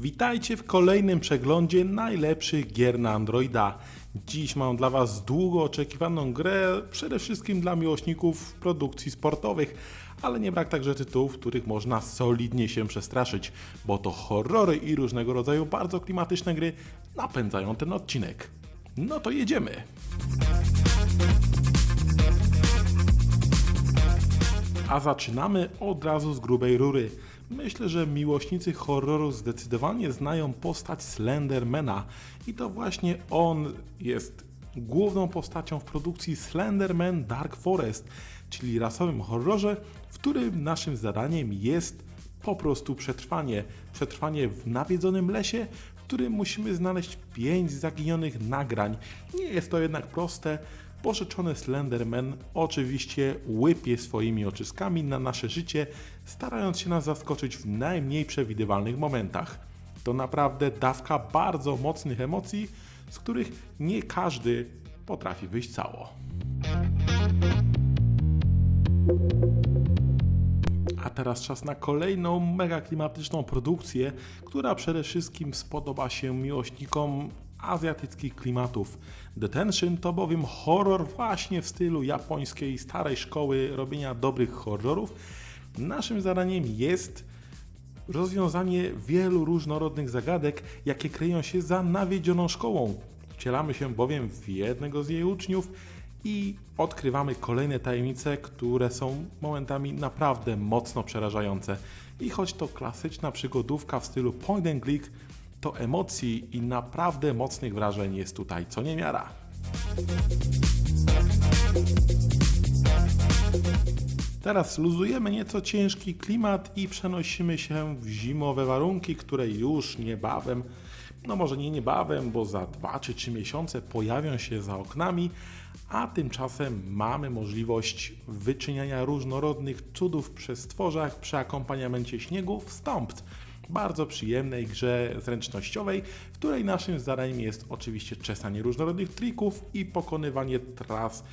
Witajcie w kolejnym przeglądzie najlepszych gier na Androida. Dziś mam dla Was długo oczekiwaną grę, przede wszystkim dla miłośników produkcji sportowych, ale nie brak także tytułów, których można solidnie się przestraszyć, bo to horrory i różnego rodzaju bardzo klimatyczne gry napędzają ten odcinek. No to jedziemy! A zaczynamy od razu z grubej rury. Myślę, że miłośnicy horroru zdecydowanie znają postać Slendermana i to właśnie on jest główną postacią w produkcji Slenderman Dark Forest, czyli rasowym horrorze, w którym naszym zadaniem jest po prostu przetrwanie. Przetrwanie w nawiedzonym lesie, w którym musimy znaleźć pięć zaginionych nagrań. Nie jest to jednak proste, bo rzeczony Slenderman oczywiście łypie swoimi oczyskami na nasze życie, starając się nas zaskoczyć w najmniej przewidywalnych momentach. To naprawdę dawka bardzo mocnych emocji, z których nie każdy potrafi wyjść cało. A teraz czas na kolejną mega klimatyczną produkcję, która przede wszystkim spodoba się miłośnikom azjatyckich klimatów. Detention to bowiem horror właśnie w stylu japońskiej starej szkoły robienia dobrych horrorów. Naszym zadaniem jest rozwiązanie wielu różnorodnych zagadek, jakie kryją się za nawiedzioną szkołą. Wcielamy się bowiem w jednego z jej uczniów i odkrywamy kolejne tajemnice, które są momentami naprawdę mocno przerażające. I choć to klasyczna przygodówka w stylu point and click, to emocji i naprawdę mocnych wrażeń jest tutaj co niemiara. Teraz luzujemy nieco ciężki klimat i przenosimy się w zimowe warunki, które już niebawem, no może nie niebawem, bo za 2 czy 3 miesiące pojawią się za oknami, a tymczasem mamy możliwość wyczyniania różnorodnych cudów przy stworzach przy akompaniamencie śniegu w. Bardzo przyjemnej grze zręcznościowej, w której naszym zadaniem jest oczywiście czesanie różnorodnych trików i pokonywanie tras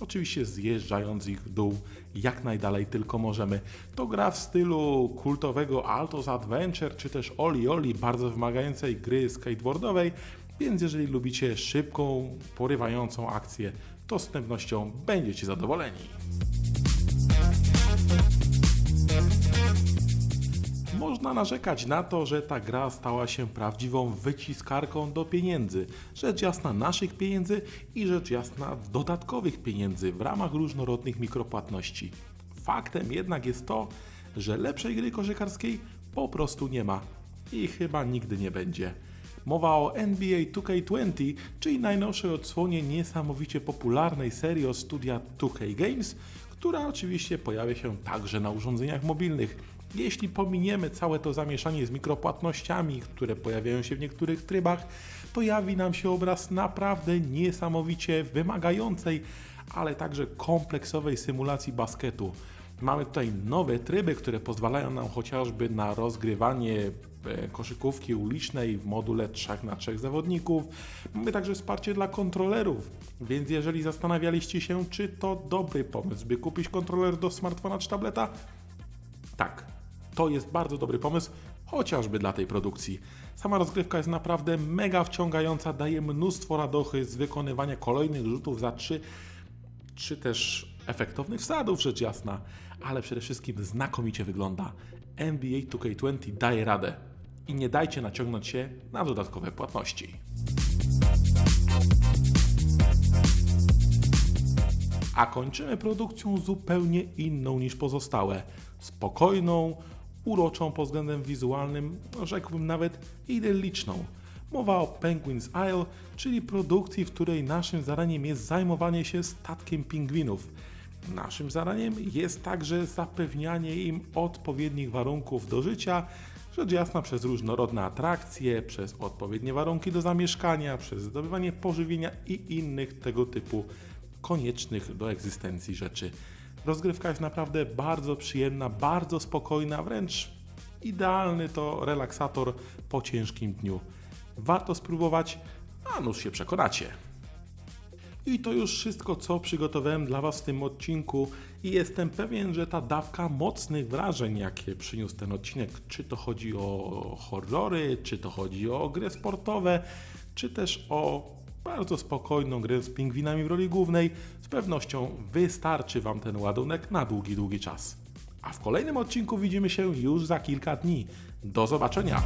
Oczywiście zjeżdżając ich w dół jak najdalej tylko możemy. To gra w stylu kultowego Altos Adventure czy też Oli Oli, bardzo wymagającej gry skateboardowej, więc jeżeli lubicie szybką, porywającą akcję, to z pewnością będziecie zadowoleni. Można narzekać na to, że ta gra stała się prawdziwą wyciskarką do pieniędzy. Rzecz jasna naszych pieniędzy i rzecz jasna dodatkowych pieniędzy w ramach różnorodnych mikropłatności. Faktem jednak jest to, że lepszej gry koszykarskiej po prostu nie ma i chyba nigdy nie będzie. Mowa o NBA 2K20, czyli najnowszej odsłonie niesamowicie popularnej serii od studia 2K Games, która oczywiście pojawia się także na urządzeniach mobilnych. Jeśli pominiemy całe to zamieszanie z mikropłatnościami, które pojawiają się w niektórych trybach, pojawi nam się obraz naprawdę niesamowicie wymagającej, ale także kompleksowej symulacji basketu. Mamy tutaj nowe tryby, które pozwalają nam chociażby na rozgrywanie e, koszykówki ulicznej w module 3 na 3 zawodników. Mamy także wsparcie dla kontrolerów, więc jeżeli zastanawialiście się, czy to dobry pomysł, by kupić kontroler do smartfona czy tableta, tak, to jest bardzo dobry pomysł, chociażby dla tej produkcji. Sama rozgrywka jest naprawdę mega wciągająca, daje mnóstwo radochy z wykonywania kolejnych rzutów za trzy, czy też efektownych wsadów, rzecz jasna, ale przede wszystkim znakomicie wygląda. NBA 2K20 daje radę i nie dajcie naciągnąć się na dodatkowe płatności. A kończymy produkcją zupełnie inną niż pozostałe. Spokojną, uroczą pod względem wizualnym, rzekłbym nawet idylliczną. Mowa o Penguin's Isle, czyli produkcji, w której naszym zadaniem jest zajmowanie się statkiem pingwinów. Naszym zadaniem jest także zapewnianie im odpowiednich warunków do życia, rzecz jasna przez różnorodne atrakcje, przez odpowiednie warunki do zamieszkania, przez zdobywanie pożywienia i innych tego typu koniecznych do egzystencji rzeczy. Rozgrywka jest naprawdę bardzo przyjemna, bardzo spokojna, wręcz idealny to relaksator po ciężkim dniu. Warto spróbować, a nuż się przekonacie. I to już wszystko, co przygotowałem dla Was w tym odcinku. I jestem pewien, że ta dawka mocnych wrażeń, jakie przyniósł ten odcinek, czy to chodzi o horrory, czy to chodzi o gry sportowe, czy też o bardzo spokojną grę z pingwinami w roli głównej, z pewnością wystarczy Wam ten ładunek na długi, długi czas. A w kolejnym odcinku widzimy się już za kilka dni. Do zobaczenia!